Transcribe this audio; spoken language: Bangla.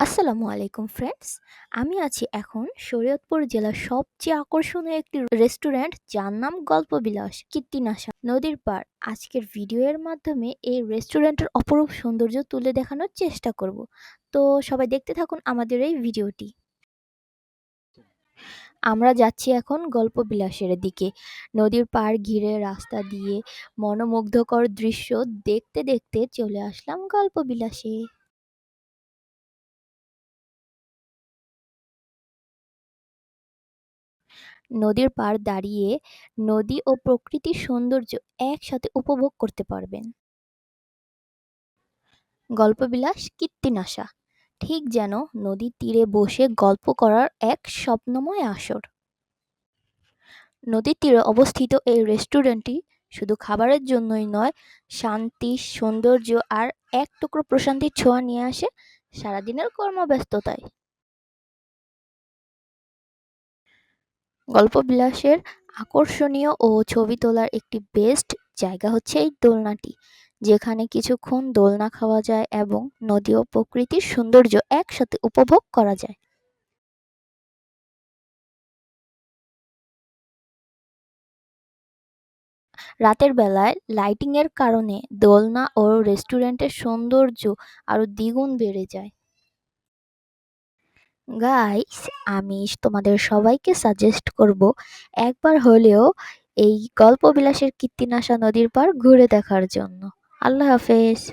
আসসালামু আলাইকুম ফ্রেন্ডস আমি আছি এখন শরীয়তপুর জেলার সবচেয়ে আকর্ষণীয় একটি রেস্টুরেন্ট যার নাম গল্পবিলাস, কীর্তিনাশা নদীর পাড়। আজকের ভিডিওর মাধ্যমে এই রেস্টুরেন্টের অপরূপ সৌন্দর্য তুলে দেখানোর চেষ্টা করব। তো সবাই দেখতে থাকুন আমাদের এই ভিডিওটি আমরা যাচ্ছি এখন গল্প বিলাসের দিকে। নদীর পাড় ঘিরে রাস্তা দিয়ে মনোমুগ্ধকর দৃশ্য দেখতে দেখতে চলে আসলাম গল্প বিলাসে নদীর পাড় দাঁড়িয়ে নদী ও প্রকৃতির সৌন্দর্য একসাথে উপভোগ করতে পারবেন। গল্পবিলাস কীর্তিনাশা, ঠিক যেন নদীর তীরে বসে গল্প করার এক স্বপ্নময় আসর। নদীর তীরে অবস্থিত এই রেস্টুরেন্টটি শুধু খাবারের জন্যই নয়, শান্তি, সৌন্দর্য আর এক টুকরো প্রশান্তির ছোঁয়া নিয়ে আসে সারাদিনের কর্মব্যস্ততায়। গল্পবিলাসের আকর্ষণীয় ও ছবি তোলার একটি বেস্ট জায়গা হচ্ছে এই দোলনাটি, যেখানে কিছুক্ষণ দোলনা খাওয়া যায় এবং নদী ও প্রকৃতির সৌন্দর্য একসাথে উপভোগ করা যায়। রাতের বেলায় লাইটিং এর কারণে দোলনা ও রেস্টুরেন্টের সৌন্দর্য আরও দ্বিগুণ বেড়ে যায়। গাইস আমি তোমাদের সবাইকে সাজেস্ট করব একবার হলেও এই গল্প বিলাসের কীর্তিনাশা নদীর পার ঘুরে দেখার জন্য। আল্লাহ হাফেজ।